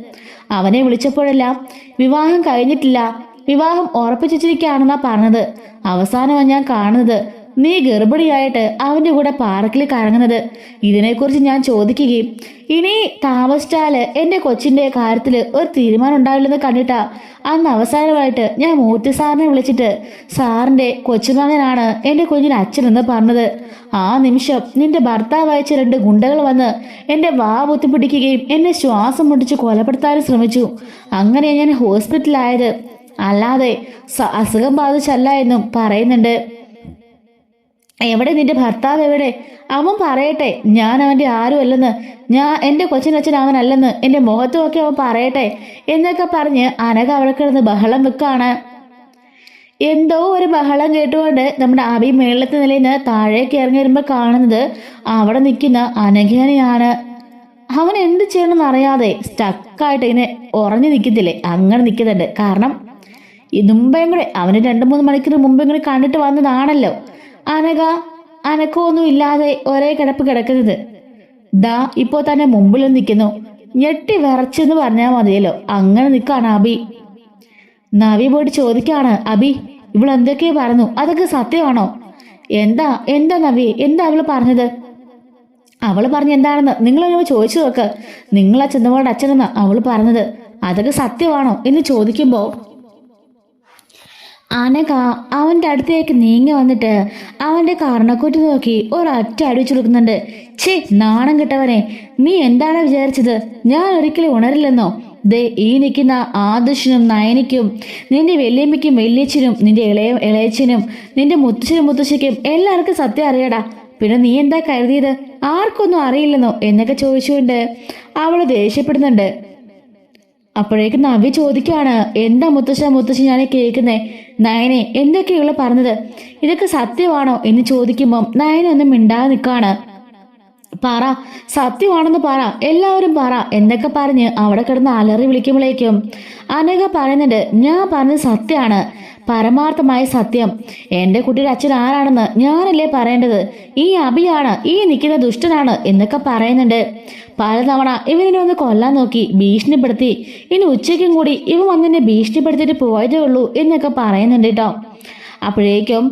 അവനെ വിളിച്ചപ്പോഴെല്ലാം വിവാഹം കഴിഞ്ഞിട്ടില്ല. വിവാഹം ഉറപ്പിച്ചിരിക്കുകയാണെന്നാ പറഞ്ഞത്. അവസാനമാണ് ഞാൻ കാണുന്നത്. നീ ഗർഭിണിയായിട്ട് അവന്റെ കൂടെ പാർക്കിൽ കറങ്ങുന്നത്. ഇതിനെക്കുറിച്ച് ഞാൻ ചോദിക്കുകയും ഇനി താമസിച്ചാൽ എന്റെ കൊച്ചിന്റെ കാര്യത്തിൽ ഒരു തീരുമാനം ഉണ്ടാവില്ലെന്ന് കണ്ടിട്ടാ അന്ന് അവസാനമായിട്ട് ഞാൻ മൂർത്തി സാറിനെ വിളിച്ചിട്ട് സാറിന്റെ കൊച്ചുമകനാണ് എന്റെ കുഞ്ഞിന് അച്ഛനെന്ന് പറഞ്ഞത്. ആ നിമിഷം നിന്റെ ഭർത്താവ് അയച്ച രണ്ട് ഗുണ്ടകൾ വന്ന് എന്റെ വാ പൊത്തിപ്പിടിക്കുകയും എന്നെ ശ്വാസം മുട്ടിച്ച് കൊലപ്പെടുത്താനും ശ്രമിച്ചു. അങ്ങനെ ഞാൻ ഹോസ്പിറ്റലായത് അല്ലാതെ അസുഖം ബാധിച്ചല്ല എന്നും പറയുന്നുണ്ട്. എവിടെ നിന്റെ ഭർത്താവ് എവിടെ? അവൻ പറയട്ടെ ഞാൻ അവന്റെ ആരുമല്ലെന്ന്. ഞാൻ എന്റെ കൊച്ചിനച്ഛൻ അവനല്ലെന്ന്. എന്റെ മുഖത്തുമൊക്കെ അവൻ പറയട്ടെ എന്നൊക്കെ പറഞ്ഞ് അനഘ അവിടെ കിടന്ന് ബഹളം വെക്കാണ്. എന്തോ ഒരു ബഹളം കേട്ടുകൊണ്ട് നമ്മുടെ അബി മേളത്തെ നിലയിൽ നിന്ന് താഴേക്ക് ഇറങ്ങി വരുമ്പോൾ കാണുന്നത് അവിടെ നിൽക്കുന്ന അനഘനെയാണ്. അവൻ എന്ത് ചെയ്യണമെന്ന് അറിയാതെ സ്റ്റക്കായിട്ട് ഇങ്ങനെ ഉറഞ്ഞു നിൽക്കത്തില്ലേ? അങ്ങനെ നിൽക്കുന്നുണ്ട്. കാരണം ഈ മുമ്പേ കൂടെ അവന് രണ്ട് മൂന്ന് മണിക്കൂർ മുമ്പേ കൂടെ കണ്ടിട്ട് വന്നതാണല്ലോ. അനക അനക്കമൊന്നും ഇല്ലാതെ ഒരേ കിടപ്പ് കിടക്കരുത്. ദാ ഇപ്പോ തന്നെ മുമ്പിൽ നിൽക്കുന്നു ഞെട്ടി വിറച്ചെന്ന് പറഞ്ഞാൽ മതിയല്ലോ. അങ്ങനെ നിൽക്കാണ് അബി. നവി പോയിട്ട് ചോദിക്കാണ് അബി ഇവൾ എന്തൊക്കെയോ പറഞ്ഞു. അതൊക്കെ സത്യമാണോ? എന്താ എന്താ നവി? എന്താ അവൾ പറഞ്ഞത്? അവൾ പറഞ്ഞ എന്താണെന്ന് നിങ്ങൾ ചോദിച്ചു നോക്ക്. നിങ്ങളാ ചെന്നവളുടെ അച്ഛനെന്നാ അവൾ പറഞ്ഞത്. അതൊക്കെ സത്യമാണോ? എന്ന് ചോദിക്കുമ്പോ അനക അവന്റെ അടുത്തേക്ക് നീങ്ങി വന്നിട്ട് അവന്റെ കർണക്കുറ്റി നോക്കി ഒരൊറ്റ അടിച്ചു കൊടുക്കുന്നുണ്ട് ഛേ നാണം കിട്ടവനെ നീ എന്താണ് വിചാരിച്ചത്? ഞാൻ ഒരിക്കലും ഉണരില്ലെന്നോ? ദേ ഈ നിൽക്കുന്ന ആദർശനും നയനിക്കും നിന്റെ വെല്ലിയമ്മയ്ക്കും വെല്ലിയച്ഛനും നിന്റെ ഇളയ ഇളയച്ചനും നിന്റെ മുത്തശ്ശനും മുത്തശ്ശിക്കും എല്ലാവർക്കും സത്യം അറിയടാ. പിന്നെ നീ എന്താ കരുതിയത്? ആർക്കൊന്നും അറിയില്ലെന്നോ? എന്നൊക്കെ ചോദിച്ചുകൊണ്ട് അവൾ ദേഷ്യപ്പെടുന്നുണ്ട്. അപ്പോഴേക്കും നവി ചോദിക്കുകയാണ് എന്താ മുത്തശ്ശ മുത്തശ്ശി ഞാൻ കേൾക്കുന്നേ? നയനെ എന്തൊക്കെയുള്ള പറഞ്ഞത്? ഇതൊക്കെ സത്യമാണോ? എന്ന് ചോദിക്കുമ്പം നയനൊന്നും മിണ്ടാതെ നിൽക്കാണ് പറ സത്യമാണെന്ന് പറ എല്ലാവരും പറ എന്നൊക്കെ പറഞ്ഞ് അവിടെ കിടന്ന് അലറി വിളിക്കുമ്പോഴേക്കും അനഘ പറയുന്നുണ്ട് ഞാൻ പറഞ്ഞത് സത്യമാണ് പരമാർത്ഥമായ സത്യം. എന്റെ കുട്ടിയുടെ അച്ഛൻ ആരാണെന്ന് ഞാനല്ലേ പറയേണ്ടത്? ഈ അഭിയാണ് ഈ നിൽക്കുന്ന ദുഷ്ടനാണ് എന്നൊക്കെ പറയുന്നുണ്ട്. പലതവണ ഇവനെ ഒന്ന് കൊല്ലാൻ നോക്കി ഭീഷണിപ്പെടുത്തി. ഇനി ഉച്ചയ്ക്കും കൂടി ഇവ വന്നെന്നെ ഭീഷണിപ്പെടുത്തിയിട്ട് പോയതേ ഉള്ളൂ എന്നൊക്കെ പറയുന്നുണ്ട് കേട്ടോ. അപ്പോഴേക്കും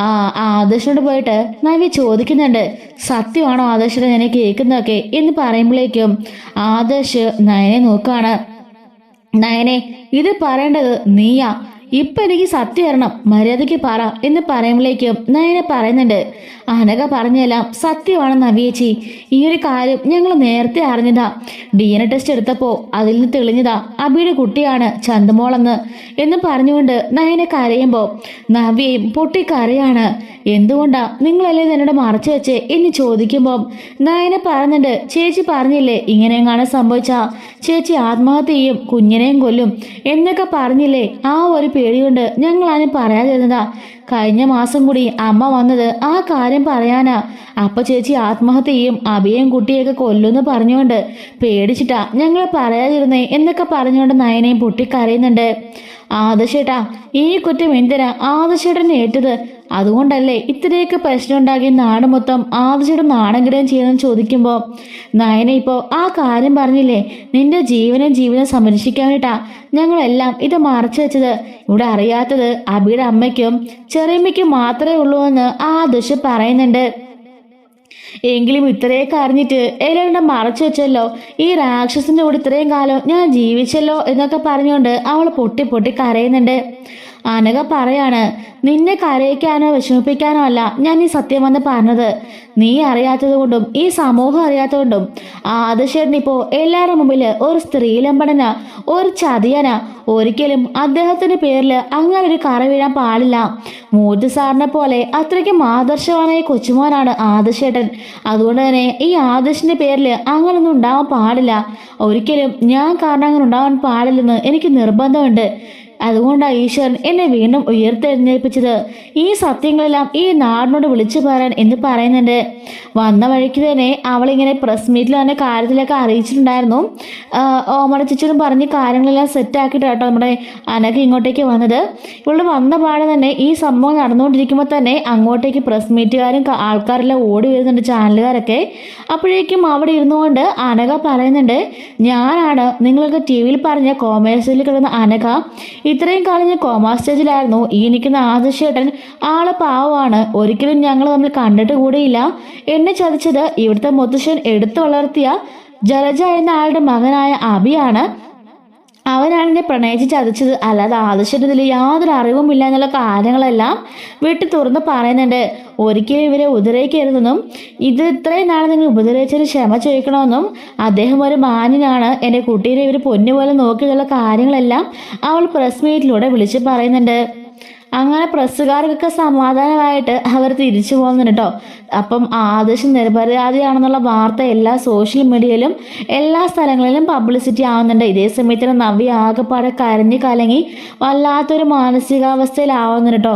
ആ ആദർശനോട് പോയിട്ട് നവ്യ ചോദിക്കുന്നുണ്ട് സത്യമാണോ ആദർശനെ ഞാൻ കേൾക്കുന്നതൊക്കെ? എന്ന് പറയുമ്പോഴേക്കും ആദർശ് നയനെ നോക്കാണ്. നയനെ ഇത് പറയേണ്ടത് നീയാ. ഇപ്പൊ എനിക്ക് സത്യം അറിയണം മര്യാദയ്ക്ക് പറ എന്ന് പറയുമ്പോഴേക്കും നയന പറയുന്നുണ്ട്. അനഘ പറഞ്ഞെല്ലാം സത്യമാണ് നവിയേച്ചി ഈ ഒരു കാര്യം ഞങ്ങൾ നേരത്തെ അറിഞ്ഞതാ. ഡി എൻ എ ടെസ്റ്റ് എടുത്തപ്പോ അതിൽ നിന്ന് തെളിഞ്ഞതാ അബിയുടെ കുട്ടിയാണ് ചന്തമോളെന്ന് എന്ന് പറഞ്ഞുകൊണ്ട് നയനെ കരയുമ്പോ നവ്യയും പൊട്ടിക്കരയാണ് എന്തുകൊണ്ടാ നിങ്ങളല്ലേ എന്നോട് മറച്ചു വെച്ച് എന്ന് ചോദിക്കുമ്പോൾ നയന പറയുന്നുണ്ട് ചേച്ചി പറഞ്ഞില്ലേ ഇങ്ങനെയെങ്ങാണ് സംഭവിച്ച? ചേച്ചി ആത്മഹത്യയും കുഞ്ഞിനെയും കൊല്ലും എന്നൊക്കെ പറഞ്ഞില്ലേ ആ ഒരു പേടിയുണ്ട്. ഞങ്ങൾ ആരും പറയാതിരുന്നതാ. കഴിഞ്ഞ മാസം കൂടി അമ്മ വന്നത് ആ കാര്യം പറയാനാ. അപ്പ ചേച്ചി ആത്മഹത്യയും അഭിയും കുട്ടിയൊക്കെ കൊല്ലുമെന്ന് പറഞ്ഞുകൊണ്ട് പേടിച്ചിട്ടാ ഞങ്ങൾ പറയാതിരുന്നേ എന്നൊക്കെ പറഞ്ഞുകൊണ്ട് നയനയും പൊട്ടിക്കരയുന്നുണ്ട്. ആദശേട്ടാ ഈ കുറ്റം എന്തിനാ ആദശേട്ടനെ ഏറ്റത്? അതുകൊണ്ടല്ലേ ഇത്രയൊക്കെ പ്രശ്നം ഉണ്ടാക്കി നാട് മൊത്തം ആദശേട്ടൻ നാണഗ്രഹം ചെയ്യണമെന്ന് ചോദിക്കുമ്പോൾ നയന ഇപ്പോൾ ആ കാര്യം പറഞ്ഞില്ലേ? നിന്റെ ജീവനും ജീവനും സംരക്ഷിക്കാൻ വേണ്ടിട്ടാ ഞങ്ങളെല്ലാം ഇത് മറച്ചു വെച്ചത്. ഇവിടെ അറിയാത്തത് അബിയുടെ അമ്മയ്ക്കും ചെറിയമ്മയ്ക്കും മാത്രമേ ഉള്ളൂ എന്ന് ആദശ് പറയുന്നുണ്ട്. എങ്കിലും ഇത്രയൊക്കെ അറിഞ്ഞിട്ട് എല്ലാം മറച്ചു വെച്ചല്ലോ. ഈ രാക്ഷസിന്റെ കൂടെ ഇത്രയും കാലം ഞാൻ ജീവിച്ചല്ലോ എന്നൊക്കെ പറഞ്ഞുകൊണ്ട് അവൾ പൊട്ടി പൊട്ടി കരയുന്നുണ്ട്. അനക പറയാണ് നിന്നെ കരയിക്കാനോ വിഷമിപ്പിക്കാനോ അല്ല ഞാൻ ഈ സത്യം വന്ന് പറഞ്ഞത്. നീ അറിയാത്തത് കൊണ്ടും ഈ സമൂഹം അറിയാത്തതുകൊണ്ടും ആദശേട്ടൻ ഇപ്പോ എല്ലാവരുടെ മുമ്പിൽ ഒരു സ്ത്രീലമ്പടന ഒരു ചതിയന. ഒരിക്കലും അദ്ദേഹത്തിന്റെ പേരിൽ അങ്ങനെ ഒരു കറ വീഴാൻ പാടില്ല. മൂർത്തി സാറിനെ പോലെ അത്രയ്ക്ക് ആദർശവാനായ കൊച്ചുമോനാണ് ആദർശേട്ടൻ അതുകൊണ്ട് തന്നെ ഈ ആദർശിന്റെ പേരിൽ അങ്ങനൊന്നും ഉണ്ടാവാൻ പാടില്ല. ഒരിക്കലും ഞാൻ കാരണം അങ്ങനെ ഉണ്ടാവാൻ പാടില്ലെന്ന് എനിക്ക് നിർബന്ധമുണ്ട്. അതുകൊണ്ടാണ് ഈശ്വരൻ എന്നെ വീണ്ടും ഉയർത്തെഴുന്നേൽപ്പിച്ചത്. ഈ സത്യങ്ങളെല്ലാം ഈ നാടിനോട് വിളിച്ചു പറയാൻ എന്ന് പറയുന്നുണ്ട്. വന്ന വഴിക്ക് തന്നെ അവളിങ്ങനെ പ്രസ് മീറ്റിൽ തന്നെ കാര്യത്തിലൊക്കെ അറിയിച്ചിട്ടുണ്ടായിരുന്നു. ഓമന ചിച്ചനും പറഞ്ഞ് കാര്യങ്ങളെല്ലാം സെറ്റാക്കിയിട്ട് കേട്ടോ നമ്മുടെ അനഘ ഇങ്ങോട്ടേക്ക് വന്നത്. ഇവിടെ വന്ന പാടെ തന്നെ ഈ സംഭവം നടന്നുകൊണ്ടിരിക്കുമ്പോൾ തന്നെ അങ്ങോട്ടേക്ക് പ്രസ് മീറ്റുകാരും ആൾക്കാരെല്ലാം ഓടി വരുന്നുണ്ട് ചാനലുകാരൊക്കെ. അപ്പോഴേക്കും അവിടെ ഇരുന്നുകൊണ്ട് അനക പറയുന്നുണ്ട് ഞാനാണ് നിങ്ങൾക്ക് ടി വിയിൽ പറഞ്ഞ കോമേഴ്സിൽ കിടന്ന അനഘ. ഇത്രയും കാലം ഞാൻ കോമാ സ്റ്റേജിലായിരുന്നു ഈ നിൽക്കുന്ന ആദർശേട്ടൻ ആളെ പാവമാണ്. ഒരിക്കലും ഞങ്ങൾ തമ്മിൽ കണ്ടിട്ട് കൂടിയില്ല. എന്നെ ചതിച്ചത് ഇവിടുത്തെ മുത്തശ്ശൻ എടുത്തു വളർത്തിയ ജലജ എന്ന ആളുടെ മകനായ അഭിയാണ് അവനാണ് പ്രണയിച്ച് ചതിച്ചത്. അല്ലാതെ ആദർശത്തിൽ യാതൊരു അറിവുമില്ല എന്നുള്ള കാര്യങ്ങളെല്ലാം വെട്ടി തുറന്ന് പറയുന്നുണ്ട്. ഒരിക്കലും ഇവരെ ഉപദ്രവിക്കരുതെന്നും ഇത് ഇത്രയും നാളെ നിങ്ങൾ ഉപദ്രവിച്ചൊരു ക്ഷമ ചോദിക്കണമെന്നും അദ്ദേഹം ഒരു മാന്യനാണ്. എന്റെ കുട്ടീനെ ഇവർ പൊന്നുപോലെ നോക്കിയുള്ള കാര്യങ്ങളെല്ലാം അവൾ പ്രസ് മീറ്റിലൂടെ വിളിച്ച് പറയുന്നുണ്ട്. അങ്ങനെ പ്രസ്സുകാർക്കൊക്കെ സമാധാനമായിട്ട് അവർ തിരിച്ചു പോകുന്നുണ്ട് കേട്ടോ അപ്പം ആദർശം നിരപരാധിയാണെന്നുള്ള വാർത്ത എല്ലാ സോഷ്യൽ മീഡിയയിലും എല്ലാ സ്ഥലങ്ങളിലും പബ്ലിസിറ്റി ആവുന്നുണ്ട്. ഇതേ സമയത്ത് നവ്യ ആകെപ്പാടെ കരഞ്ഞു കലങ്ങി വല്ലാത്തൊരു മാനസികാവസ്ഥയിലാവുന്നുണ്ട് കേട്ടോ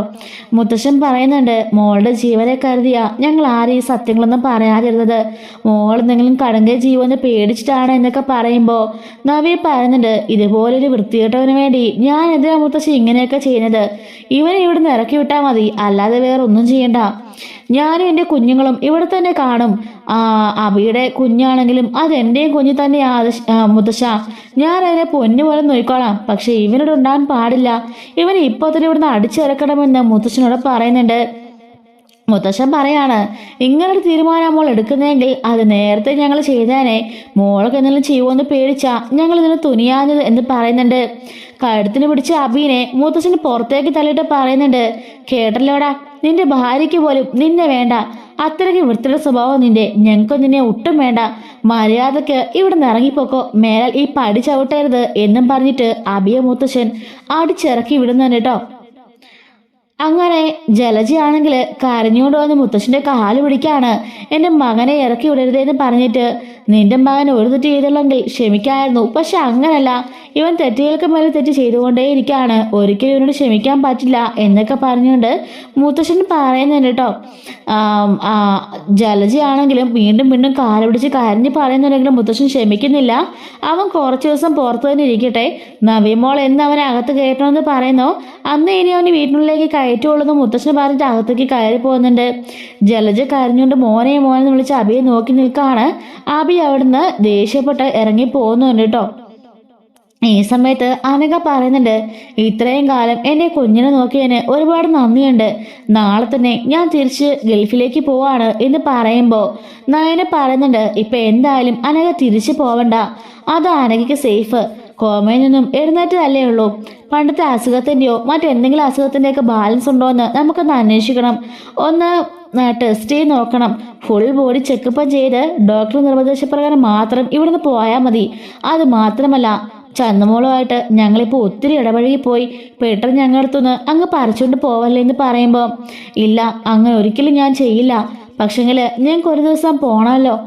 മുത്തശ്ശൻ പറയുന്നുണ്ട് മോളുടെ ജീവനെ കരുതിയ ഞങ്ങൾ ആരും ഈ സത്യങ്ങളൊന്നും പറയാതിരുന്നത്. മോൾ എന്തെങ്കിലും കടങ്ക ജീവന് പേടിച്ചിട്ടാണ് എന്നൊക്കെ പറയുമ്പോൾ നവ്യ പറയുന്നുണ്ട് ഇതുപോലൊരു വൃത്തികെട്ടവന് വേണ്ടി ഞാൻ എന്തിനാ മുത്തശ്ശി ഇങ്ങനെയൊക്കെ ചെയ്യുന്നത്? ഇവനെ ഇവിടുന്ന് ഇറക്കി വിട്ടാൽ മതി. അല്ലാതെ വേറെ ഒന്നും ചെയ്യണ്ട. ഞാനും എന്റെ കുഞ്ഞുങ്ങളും ഇവിടെ തന്നെ കാണും. ആ അബിയുടെ കുഞ്ഞാണെങ്കിലും അത് എന്റെയും കുഞ്ഞ് തന്നെ മുത്തശ്ശ. ഞാൻ അതിനെ പൊന്നു പോലെ നോക്കിക്കോളാം. പക്ഷെ ഇവനോട് ഉണ്ടാകാൻ പാടില്ല. ഇവനെ ഇപ്പോൾ തന്നെ ഇവിടുന്ന് അടിച്ചിറക്കണമെന്ന് മുത്തശ്ശനോട് പറയുന്നുണ്ട്. മുത്തശ്ശൻ പറയാണ് ഇങ്ങനൊരു തീരുമാനം മോൾ എടുക്കുന്നതെങ്കിൽ അത് നേരത്തെ ഞങ്ങൾ ചെയ്തേനെ. മോൾക്ക് എന്തെങ്കിലും ചെയ്യുമെന്ന് പേടിച്ചാ ഞങ്ങൾ ഇതിന് തുനിയാഞ്ഞത് എന്ന് പറയുന്നുണ്ട്. കഴുത്തിന് പിടിച്ച അബീനെ മുത്തശ്ശന് പുറത്തേക്ക് തള്ളിയിട്ട് പറയുന്നുണ്ട് കേട്ടല്ലോടാ നിന്റെ ഭാര്യയ്ക്ക് പോലും നിന്നെ വേണ്ട. അത്രയ്ക്ക് വൃത്തിയുടെ സ്വഭാവം നിന്റെ. ഞങ്ങൾക്ക് നിന്നെ ഒട്ടും വേണ്ട. മര്യാദയ്ക്ക് ഇവിടെ നിന്ന് ഇറങ്ങിപ്പോക്കോ. മേലാൽ ഈ പടി ചവിട്ടരുത് എന്നും പറഞ്ഞിട്ട് അബിയ മുത്തശ്ശൻ അടിച്ചിറക്കി വിടുന്നുണ്ട് കേട്ടോ. അങ്ങനെ ജലജയാണെങ്കിൽ കരഞ്ഞുകൊണ്ട് വന്ന് മുത്തശ്ശന്റെ കാൽ പിടിക്കാണ്. എന്റെ മകനെ ഇറക്കി വിടരുതെന്ന് പറഞ്ഞിട്ട് നിന്റെ മകൻ ഒരു തെറ്റ് ചെയ്തില്ലെങ്കിൽ ക്ഷമിക്കായിരുന്നു. പക്ഷെ അങ്ങനല്ല. ഇവൻ തെറ്റുകൾക്ക് മേലെ തെറ്റ് ചെയ്തുകൊണ്ടേയിരിക്കുകയാണ് ഒരിക്കലും ഇവനോട് ക്ഷമിക്കാൻ പറ്റില്ല എന്നൊക്കെ പറഞ്ഞുകൊണ്ട് മുത്തശ്ശൻ പറയുന്നുണ്ട് കേട്ടോ. ജലജയാണെങ്കിലും വീണ്ടും വീണ്ടും കാൽ പിടിച്ച് കരഞ്ഞ് പറയുന്നുണ്ടെങ്കിലും മുത്തശ്ശൻ ക്ഷമിക്കുന്നില്ല. അവൻ കുറച്ച് ദിവസം പുറത്തു തന്നെ ഇരിക്കട്ടെ. നവീമോൾ എന്ന് അവനെ കയറ്റണമെന്ന് പറയുന്നു. അന്ന് ഇനി അവന് വീട്ടിനുള്ളിലേക്ക് കയറ്റുള്ളൂ മുത്തശ്ശന് പറഞ്ഞിട്ട് അകത്തേക്ക് കയറി പോകുന്നുണ്ട്. ജലജ കരഞ്ഞുകൊണ്ട് മോനെ മോനെ വിളിച്ച് അബിയെ നോക്കി നിൽക്കാണ് അബി അവിടുന്ന് ദേഷ്യപ്പെട്ട് ഇറങ്ങി പോകുന്നുണ്ട് കേട്ടോ. ഈ സമയത്ത് അനക പറയുന്നുണ്ട് ഇത്രയും കാലം എന്റെ കുഞ്ഞിനെ നോക്കിയതിന് ഒരുപാട് നന്ദിയുണ്ട്. നാളെ തന്നെ ഞാൻ തിരിച്ച് ഗൾഫിലേക്ക് പോവാണ് എന്ന് പറയുമ്പോൾ നയന പറയുന്നുണ്ട് ഇപ്പം എന്തായാലും അനക തിരിച്ചു പോവണ്ട. അത് അനകയ്ക്ക് സേഫ്. കോമയിൽ നിന്നും എഴുന്നേറ്റതല്ലേ ഉള്ളൂ. പണ്ടത്തെ അസുഖത്തിന്റെയോ മറ്റെന്തെങ്കിലും അസുഖത്തിന്റെയൊക്കെ ബാലൻസ് ഉണ്ടോ എന്ന് നമുക്കൊന്ന് അന്വേഷിക്കണം. ഒന്ന് ടെസ്റ്റ് ചെയ്ത് നോക്കണം. ഫുൾ ബോഡി ചെക്കപ്പ് ചെയ്ത് ഡോക്ടർ നിർദ്ദേശപ്രകാരം മാത്രം ഇവിടുന്ന് പോയാൽ മതി. അത് മാത്രമല്ല ചന്ദമോളുമായിട്ട് ഞങ്ങളിപ്പോൾ ഒത്തിരി ഇടപഴകി പോയി. പെട്ടെന്ന് ഞങ്ങളുടെ അടുത്തുനിന്ന് അങ്ങ് പറിച്ചുകൊണ്ട് പോവല്ലേ എന്ന് പറയുമ്പോൾ ഇല്ല അങ്ങനെ ഒരിക്കലും ഞാൻ ചെയ്യില്ല. പക്ഷെങ്കിൽ ഞങ്ങൾക്ക് ഒരു ദിവസം പോണമല്ലോ.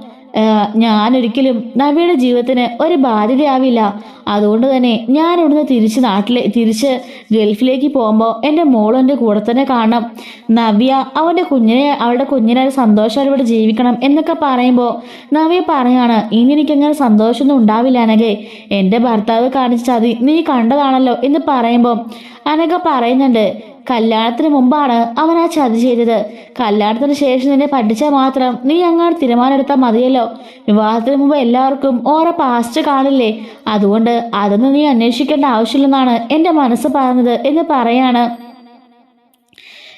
ഞാനൊരിക്കലും നവിയുടെ ജീവിതത്തിന് ഒരു ബാധ്യതയാവില്ല. അതുകൊണ്ട് തന്നെ ഞാൻ ഇവിടുന്ന് തിരിച്ച് നാട്ടിലെ തിരിച്ച് ഗൾഫിലേക്ക് പോകുമ്പോൾ എന്റെ മോളും എന്റെ കൂടെ തന്നെ കാണണം. നവ്യ അവന്റെ കുഞ്ഞിനെ അവളുടെ കുഞ്ഞിനെ സന്തോഷമായിട്ട് ഇവിടെ ജീവിക്കണം എന്നൊക്കെ പറയുമ്പോൾ നവ്യ പറയാണ് ഇനി എനിക്കങ്ങനെ സന്തോഷമൊന്നും ഉണ്ടാവില്ല അനകെ എന്റെ ഭർത്താവ് കാണിച്ച ചതി നീ കണ്ടതാണല്ലോ എന്ന് പറയുമ്പോൾ അനക പറയുന്നുണ്ട് കല്യാണത്തിന് മുമ്പാണ് അവൻ ആ ചതി ചെയ്തത്. കല്യാണത്തിന് ശേഷം നിന്നെ പഠിച്ചാൽ മാത്രം നീ അങ്ങാട് തീരുമാനമെടുത്താൽ മതിയല്ലോ. വിവാഹത്തിന് മുമ്പ് എല്ലാവർക്കും ഓരോ പാസ്റ്റ് കാണില്ലേ? അതുകൊണ്ട് അതൊന്നും നീ അന്വേഷിക്കേണ്ട ആവശ്യമില്ലെന്നാണ് എന്റെ മനസ്സ് പറഞ്ഞത് എന്ന് പറയാണ്.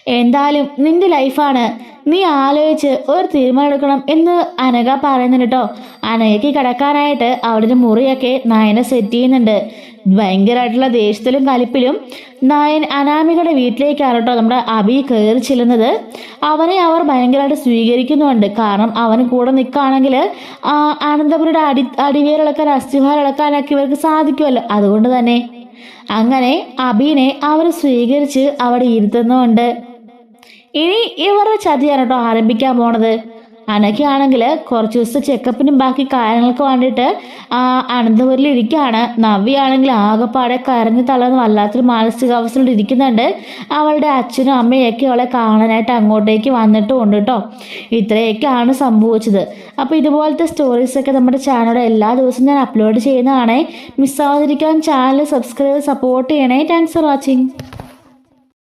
എന്തായാലും നിന്റെ ലൈഫാണ് നീ ആലോചിച്ച് ഒരു തീരുമാനം എടുക്കണം എന്ന് അനക പറയുന്നുണ്ട് കേട്ടോ. അനഘയ്ക്ക് കിടക്കാനായിട്ട് അവിടെ മുറിയൊക്കെ നയന സെറ്റ് ചെയ്യുന്നുണ്ട്. ഭയങ്കരമായിട്ടുള്ള ദേഷ്യത്തിലും കലിപ്പിലും നായൻ അനാമികളുടെ വീട്ടിലേക്കാണ് കേട്ടോ നമ്മുടെ അബി കയറി ചെല്ലുന്നത്. അവനെ അവർ ഭയങ്കരമായിട്ട് സ്വീകരിക്കുന്നുണ്ട്. കാരണം അവന് കൂടെ നിൽക്കുകയാണെങ്കിൽ അനന്തപുരയുടെ അടി അടിവേരിളക്കാൻ അസ്ഥിഭാരിളക്കാനൊക്കെ ഇവർക്ക് സാധിക്കുമല്ലോ. അതുകൊണ്ട് തന്നെ അങ്ങനെ അബീനെ അവർ സ്വീകരിച്ച് അവിടെ ഇരുത്തുന്നുണ്ട്. ഇനി ഇവരുടെ ചതിയാണ് കേട്ടോ ആരംഭിക്കാൻ പോണത്. അനക്കയാണെങ്കിൽ കുറച്ച് ദിവസത്തെ ചെക്കപ്പിനും ബാക്കി കാര്യങ്ങൾക്ക് വേണ്ടിയിട്ട് അനന്തപുരിൽ ഇരിക്കുകയാണ് നവ്യാണെങ്കിൽ ആകെപ്പാടെ കരഞ്ഞു തളർന്ന് വല്ലാത്തൊരു മാനസികാവസ്ഥയിൽ ഇരിക്കുന്നുണ്ട്. അവളുടെ അച്ഛനും അമ്മയൊക്കെ അവളെ കാണാനായിട്ട് അങ്ങോട്ടേക്ക് വന്നിട്ടും ഉണ്ട് കേട്ടോ ഇത്രയൊക്കെയാണ് സംഭവിച്ചത്. അപ്പോൾ ഇതുപോലത്തെ സ്റ്റോറീസൊക്കെ നമ്മുടെ ചാനലിൽ എല്ലാ ദിവസവും ഞാൻ അപ്ലോഡ് ചെയ്യുന്നതാണേ. മിസ്സാവാതിരിക്കാൻ ചാനൽ സബ്സ്ക്രൈബ് സപ്പോർട്ട് ചെയ്യണേ. Thanks for watching